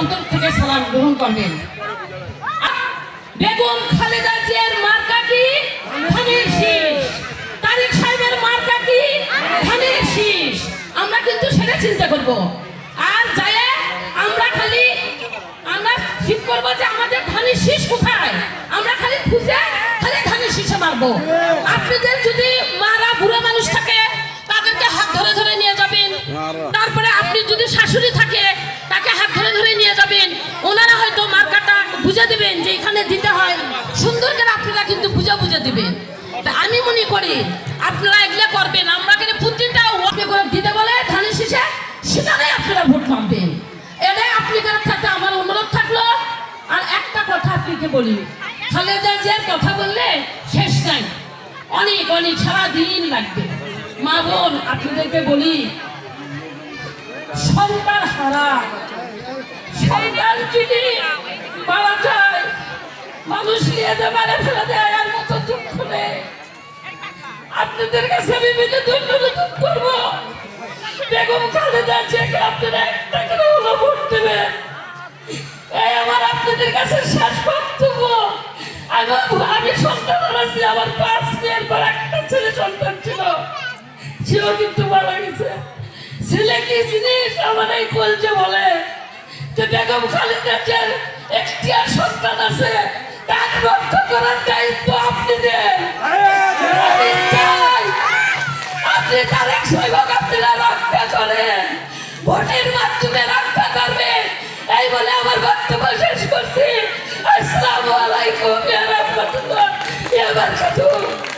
অন্তর থেকে সালাম গ্রহণ করবেন। বেগম খালেদা জিয়ার মার্কা কি? ধানের শীষ। তারিক সাহেবের মার্কা কি? ধানের শীষ। আমরা কিন্তু সেটা চিন্তা করব। আর যায় আমরা খালি আমরা ঠিক করব যে আমাদের ধানের শীষ কোথায়? আমরা খালি খুঁজে খালি ধানের শীষে মারবো। আপনাদের যদি মারা বুড়ো মানুষ থাকে তাদেরকে হাত ধরে ধরে নিয়ে যাবেন। তারপরে আপনি যদি শাশুড়ি থাকে তাকে হাত ধরে ধরে নিয়ে যাবেন। ওনারা হয়তো মার্কাটা বুঝে দিবেন যে এখানে দিতে হয়। সুন্দর করে আপনারা কিন্তু বুঝে বুঝে দিবেন। তা আমি মনে করি, আপনারা এগুলো করবেন। আমরা কিন্তু প্রতিটা ওকে করে দিতে বলে, ধানের শেষে সেখানে আপনারা ভোট পাবেন এটাই আপনাদের সাথে আমার অনুরোধ থাকল। আর একটা কথা আপনাকে বলি, খালেদা জিয়ার কথা বললে শেষ নাই। অনেক অনেক সারাদিন লাগবে। মা বোন, আপনাদেরকে বলি মানুষ আপনাদের কাছে আমি বিনোদন অনুরোধ করব। বেগম খালেদা জিয়াকে আপনারা একটা করে হলো ভোট দেবেন। এই আমার আপনাদের কাছে শেষ বক্তব্য। আমি সন্তান আছি, আমার পাঁচ মেয়ের পর একটা ছেলে সন্তান ছিল। সেও কিন্তু মারা গেছে। ছেলে কি জিনিস? আমার এই কলজে বলে যে বেগম খালেদা জিয়ার একটি আর সন্তান আছে। তার রক্ষা করার দায়িত্ব আপনি দেন। চাই আপনি তারেক সৈবক আপনারা রক্ষা করেন। ভোটের মাধ্যমে রক্ষা করবেন। এই বলে আমার বক্তব্য শেষ করছি। আসসালামু আলাইকুম বারাকাতুহু।